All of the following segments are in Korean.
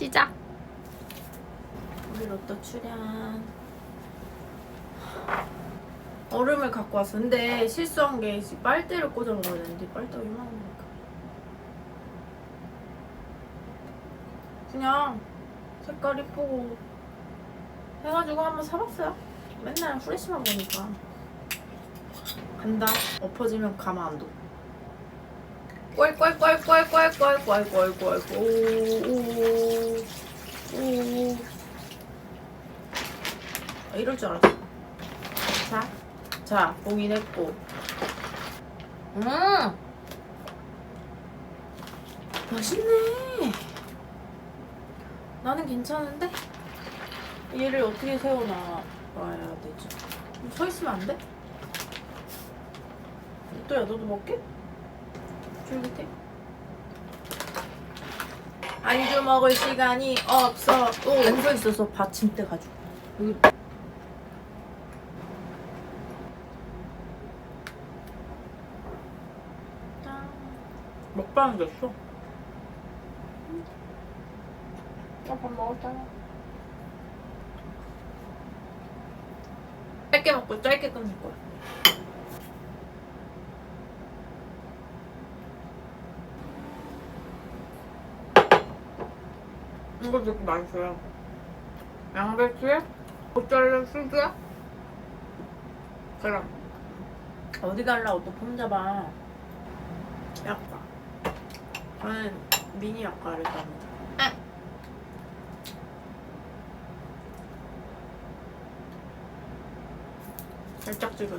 시작. 우리 로또 출연. 얼음을 갖고 왔어. 근데 실수한 게 빨대를 꽂아 먹어야 되는데 빨대 얼마나 먹을까? 그냥 색깔 이쁘고 해가지고 한번 사봤어요. 맨날 후레쉬만 보니까. 간다. 엎어지면 가만 안 둬. 꼴꼴꼴꼴꼴꼴꼴꼴꼴꼴 오오 오. 아, 이럴 줄 알았어. 자, 자, 봉인했고. 음, 맛있네. 나는 괜찮은데? 얘를 어떻게 세워놔야 되지? 서 있으면 안 돼? 또야, 너도 먹게? 쫄깃해? 안주 먹을 시간이 없어. 또 왼서 있어서 받침대 가지고. 여기 짠. 먹방이 됐어. 나밥 먹었잖아. 짧게 먹고 짧게 끊을 거야. 이거 되게 맛있어요. 양배추에 모짜렐라 소스야? 그럼 어디 갈라고 또폼 잡아. 약과. 저는 미니 약과를 짭니다. 살짝 찍어.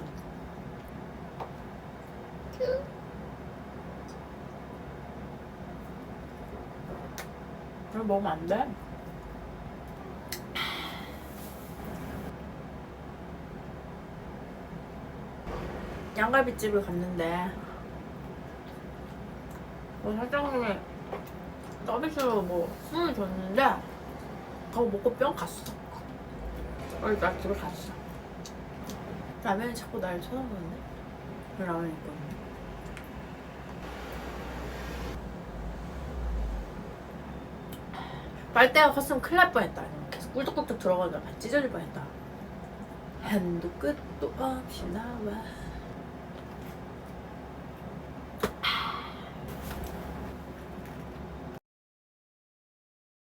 이거 먹으면 안 돼. 양갈비집을 갔는데 뭐 사장님이 서비스로 뭐 술을 줬는데 그거 먹고 뿅 갔어. 그래서 나 집에 갔어. 라면이 자꾸 날 쳐다보는데? 그 라면 있거든. 빨대가 컸으면 큰일 날 뻔했다. 계속 꿀떡꿀떡 들어가다가 찢어질 뻔했다. 한도 끝도 없이 나와